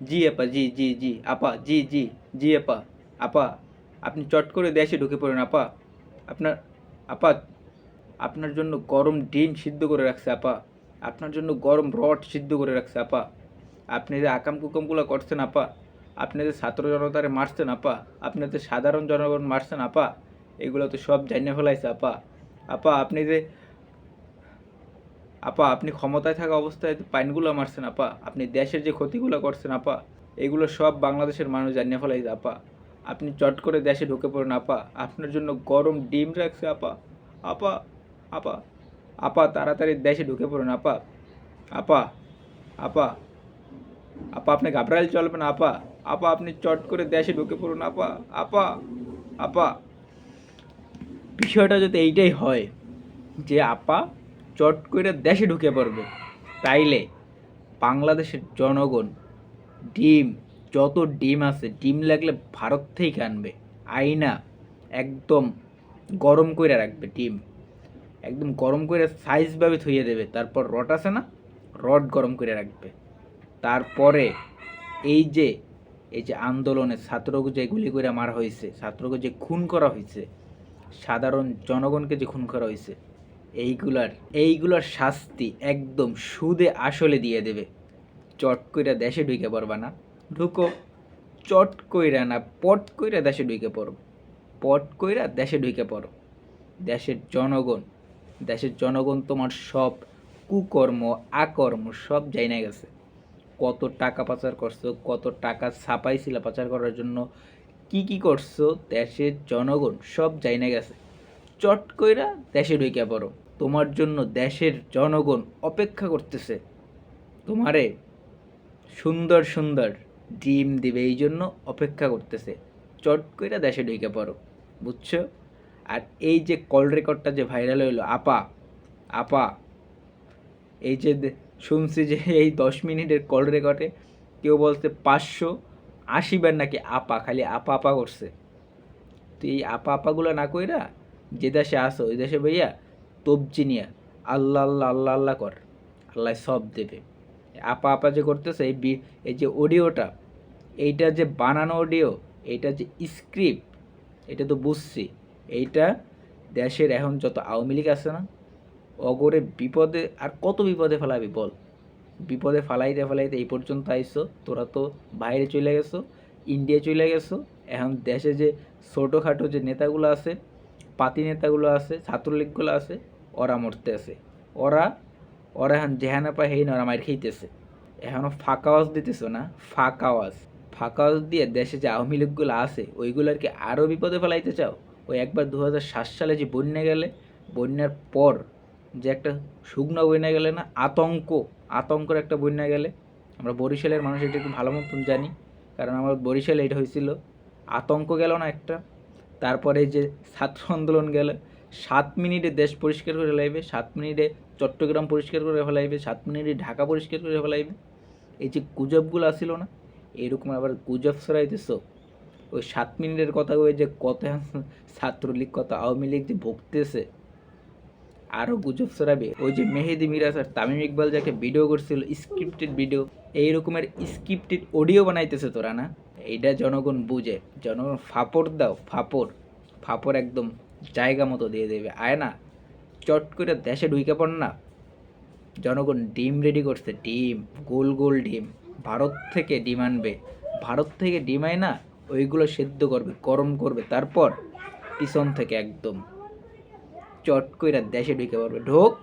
জি, আপা, জি জি জি, আপা, জি জি জি, আপা আপা, আপনি চট করে দেশে ঢুকে পড়েন, আপা, আপনার আপা, আপনার জন্য গরম ডিম সিদ্ধ করে রাখছে, আপা, আপনার জন্য গরম রড সিদ্ধ করে রাখছে, আপা, আপনি যে আকাম কুকামগুলো করছেন, আপা, আপনি যে ছাত্র জনতারে মারছেন, আপা, আপনি যে সাধারণ জনগণ মারছেন, আপা, এগুলো তো সব জানিয়ে ফেলাইছে, আপা আপা, আপনি যে আপা, আপনি ক্ষমতায় থাকা অবস্থায় পাইনগুলো মারছেন আপা। আপনি দেশের যে ক্ষতিগুলো করছেন আপা, এগুলো সব বাংলাদেশের মানুষ জানিয়ে ফেলাইছে আপা। আপনি চট করে দেশে ঢুকে পড়েন আপা। আপনার জন্য গরম ডিম রাখছে আপা। আপা আপা আপা, তাড়াতাড়ি দেশে ঢুকে পড়ুন আপা। আপা আপা আপা, আপনি ঘাবড়াইলে চলবে না আপা। আপা, আপনি চট করে দেশে ঢুকে পড়ুন আপা। আপা আপা। বিষয়টা যদি এইটাই হয় যে আপা চট করে দেশে ঢুকে পড়বে। তাইলে বাংলাদেশের জনগণ ডিম, যত ডিম আছে, ডিম লাগলে ভারত থেকে আনবে। আইনা একদম গরম করে রাখবে ডিম। একদম গরম করে সাইজভাবে থইয়ে দেবে। তারপর রড আছে না? রড গরম করে রাখবে। তারপরে এই যে এই যে আন্দোলনে ছাত্রকে যে গুলি করে মারা হয়েছে, ছাত্রকে যে খুন করা হয়েছে, সাধারণ জনগণকে যে খুন করা হয়েছে এইগুলার এইগুলার শাস্তি একদম সুদে আসলে দিয়ে দেবে। চট কইরা দেশে ঢুকে পড়বা না। ঢুকো, চট কইরা না, পট কইরা দেশে ঢুকে পড়ো। পট কইরা দেশে ঢুকে পড়ো। দেশের জনগণ দেশের জনগণ তোমার সব কুকর্ম, আকর্ম সব জাইনা গেছে। কত টাকা পাচার করছ, কত টাকা ছাপাইছিল পাচার করার জন্য, কি কি করছ, দেশের জনগণ সব জাইনা গেছে। চট কইরা দেশে ঢুকে পড়ো। তোমার জন্য দেশের জনগণ অপেক্ষা করতেছে। তোমারে সুন্দর সুন্দর ডিম দিবে এই জন্য অপেক্ষা করতেছে। চট কইরা দেশে ঢুকে পড়ো, বুঝছ? আর এই যে কল রেকর্ডটা যে ভাইরাল হইল, আপা আপা, এই যে শুনছি যে এই দশ মিনিটের কল রেকর্ডে কেউ বলছে পাঁচশো আশি বার নাকি আপা, খালি আপা আপা করছে। তো এই আপা আপাগুলো না কইরা যে দেশে আসো ওই দেশে ভাইয়া তবজি নিয়া আল্লাহ আল্লাহ আল্লাহ আল্লাহ কর। আল্লাহ সব দেবে। আপা আপা যে করতেছে, এই বি- এই যে অডিওটা, এইটা যে বানানো অডিও, এইটা যে স্ক্রিপ্ট, এটা তো বুঝছি। এইটা দেশের এখন যত আওয়ামী লীগ আছে না, অগরে বিপদে আর কত বিপদে ফেলাবি বল? বিপদে ফালাইতে ফালাইতে এই পর্যন্ত আইসো, তোরা তো বাইরে চলে গেছো, ইন্ডিয়া চলে গেছো, এখন দেশে যে ছোটোখাটো যে নেতাগুলো আছে, পাতি নেতাগুলো আছে, ছাত্রলীগগুলো আছে ওরা মরতে আছে। ওরা ওরা এখন যেহানা পায় হেই না ওরা মার খেইতেছে। এখনও ফাঁকা আওয়াজ দিতেছো না, ফাঁকা আওয়াজ। ফাঁকা আওয়াজ দিয়ে দেশে যে আওয়ামী লীগগুলো আছে ওইগুলোকে আরও বিপদে ফেলাইতে চাও? ওই একবার দু হাজার সাত সালে যে বন্যা গেলে, বন্যার পর যে একটা শুকনো বন্যা গেলে না, আতঙ্ক, আতঙ্কর একটা বন্যা গেলে, আমরা বরিশালের মানুষ এটা একটু ভালো মতন জানি। কারণ আমার বরিশালে এটা হয়েছিল, আতঙ্ক গেল না একটা। তারপরে যে ছাত্র আন্দোলন গেল সাত মিনিটে দেশ পরিষ্কার করে ফেলাইবে সাত মিনিটে চট্টগ্রাম পরিষ্কার করে ফেলাইবে সাত মিনিটে ঢাকা পরিষ্কার করে ফেলাইবে এই যে গুজবগুলো আসিল না, এরকম আবার গুজব ছড়াইতেছ ওই সাত মিনিটের কথা ওই যে কত ছাত্রলীগ, কত আওয়ামী লীগ যে ভুগতেছে আরও গুজব ছড়াবে। ওই যে মেহেদি মিরাজ আর তামিম ইকবাল যাকে ভিডিও করছিল স্ক্রিপ্টেড ভিডিও এই রকমের স্ক্রিপ্টেড অডিও বানাইতেছে তোরা না? এইটা জনগণ বুঝে। জনগণ ফাপড় দাও, ফাপড় ফাপড় একদম জায়গা মতো দিয়ে দেবে। আয় না, চট করে দেশে ঢুকে পড় না। জনগণ ডিম রেডি করছে, ডিম, গোল গোল ডিম। ভারত থেকে ডিম আনবে। ভারত থেকে ডিম আয় না, ওইগুলো সেদ্ধ করবে, গরম করবে। তারপর পিছন থেকে একদম চট কইরা দেশে ঢুকে পড়বে। ঢোক।